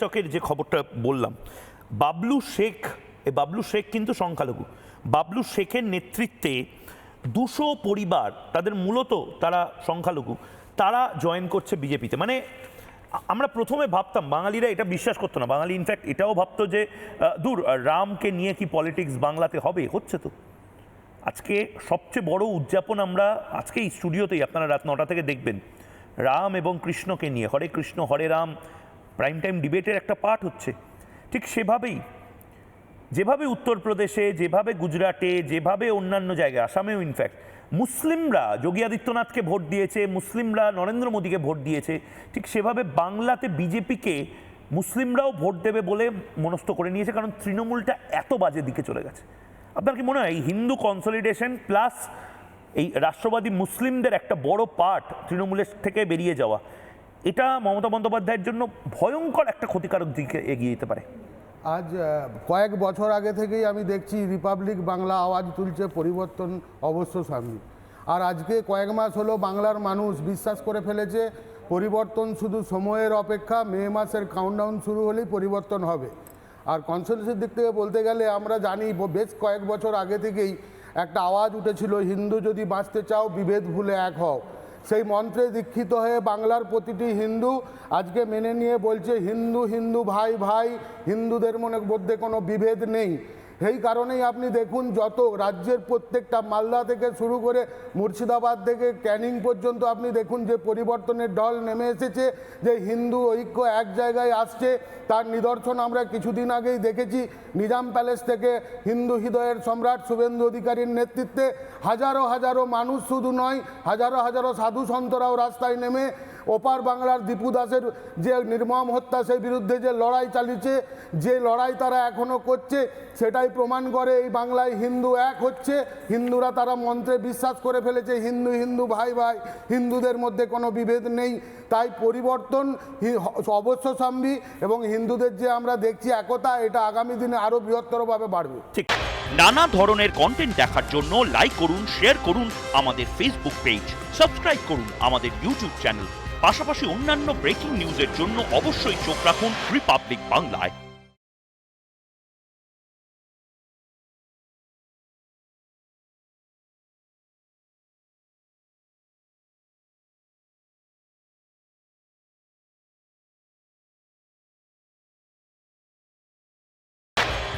চকের যে খবরটা বললাম, বাবলু শেখ, এ বাবলু শেখ কিন্তু সংখ্যালঘু, বাবলু শেখের নেতৃত্বে দুশো পরিবার, তাদের মূলত তারা সংখ্যালঘু, তারা জয়েন করছে বিজেপিতে মানে আমরা প্রথমে ভাবতাম, বাঙালিরা এটা বিশ্বাস করতো না। বাঙালি ইনফ্যাক্ট এটাও ভাবতো যে দূর রামকে নিয়ে কি পলিটিক্স বাংলাতে হবে? হচ্ছে তো। আজকে সবচেয়ে বড় উদযাপন আমরা আজকে এই স্টুডিওতেই আপনারা রাত নটা থেকে দেখবেন, রাম এবং কৃষ্ণকে নিয়ে, হরে কৃষ্ণ, হরে রাম প্রাইম টাইম ডিবেটের একটা পার্ট হচ্ছে। ঠিক সেভাবেই, যেভাবে উত্তরপ্রদেশে, যেভাবে গুজরাটে, যেভাবে অন্যান্য জায়গায়, আসামেও ইনফ্যাক্ট মুসলিমরা যোগী আদিত্যনাথকে ভোট দিয়েছে, মুসলিমরা নরেন্দ্র মোদীকে ভোট দিয়েছে, ঠিক সেভাবে বাংলাতে বিজেপিকে মুসলিমরাও ভোট দেবে বলে মনস্থ করে নিয়েছে, কারণ তৃণমূলটা এত বাজে দিকে চলে গেছে। আপনার কি মনে হয়, এই হিন্দু কনসলিডেশন প্লাস এই রাষ্ট্রবাদী মুসলিমদের একটা বড় পার্ট তৃণমূলের থেকে বেরিয়ে যাওয়া এটা মমতা বন্দ্যোপাধ্যায়ের জন্য ভয়ঙ্কর একটা ক্ষতিকারক দিকে এগিয়ে যেতে পারে। আজ কয়েক বছর আগে থেকেই আমি দেখছি রিপাবলিক বাংলা আওয়াজ তুলছে পরিবর্তন অবশ্য সামনে। আর আজকে কয়েক মাস হলো বাংলার মানুষ বিশ্বাস করে ফেলেছে, পরিবর্তন শুধু সময়ের অপেক্ষা, মে মাসের কাউন্টডাউন শুরু হলেই পরিবর্তন হবে। আর কনসেন্সের দিক থেকে বলতে গেলে আমরা জানি, বেশ কয়েক বছর আগে থেকেই একটা আওয়াজ উঠেছিল, হিন্দু যদি বাঁচতে চাও, বিভেদ ভুলে এক হও। সেই মন্ত্রে দীক্ষিত হয়ে বাংলার প্রতিটি হিন্দু আজকে মেনে নিয়ে বলছে, হিন্দু হিন্দু, ভাই ভাই, হিন্দুদের মনে মধ্যে কোনো বিভেদ নেই। সেই কারণেই আপনি দেখুন যত রাজ্যের প্রত্যেকটা মালদা থেকে শুরু করে মুর্শিদাবাদ থেকে ক্যানিং পর্যন্ত আপনি দেখুন যে পরিবর্তনের ঢল নেমে এসেছে, যে হিন্দু ঐক্য এক জায়গায় আসছে। তার নিদর্শন আমরা কিছুদিন আগেই দেখেছি। নিজাম প্যালেস থেকে হিন্দু হৃদয়ের সম্রাট শুভেন্দু অধিকারীর নেতৃত্বে হাজারো হাজারো মানুষ শুধু নয়, হাজারো হাজারো সাধু সন্তরাও রাস্তায় নেমে ওপার বাংলার দীপু দাসের যে নির্মম হত্যা, সেই বিরুদ্ধে যে লড়াই চালিয়েছে যে লড়াই তারা এখনও করছে, সেটাই প্রমাণ করে এই বাংলায় হিন্দু এক হচ্ছে। হিন্দুরা তারা মন্ত্রে বিশ্বাস করে ফেলেছে, হিন্দু হিন্দু ভাই ভাই, হিন্দুদের মধ্যে কোনো বিভেদ নেই। তাই পরিবর্তন হি- অবশ্যম্বী এবং হিন্দুদের যে আমরা দেখছি একতা, এটা আগামী দিনে আরও বৃহত্তরভাবে বাড়বে। ঠিক। নানা ধরনের কন্টেন্ট দেখার জন্য লাইক করুন শেয়ার করুন আমাদের ফেসবুক পেজ সাবস্ক্রাইব করুন আমাদের ইউটিউব চ্যানেল পাশাপাশি অন্যান্য ব্রেকিং নিউজের জন্য অবশ্যই চোখ রাখুন রিপাবলিক বাংলায়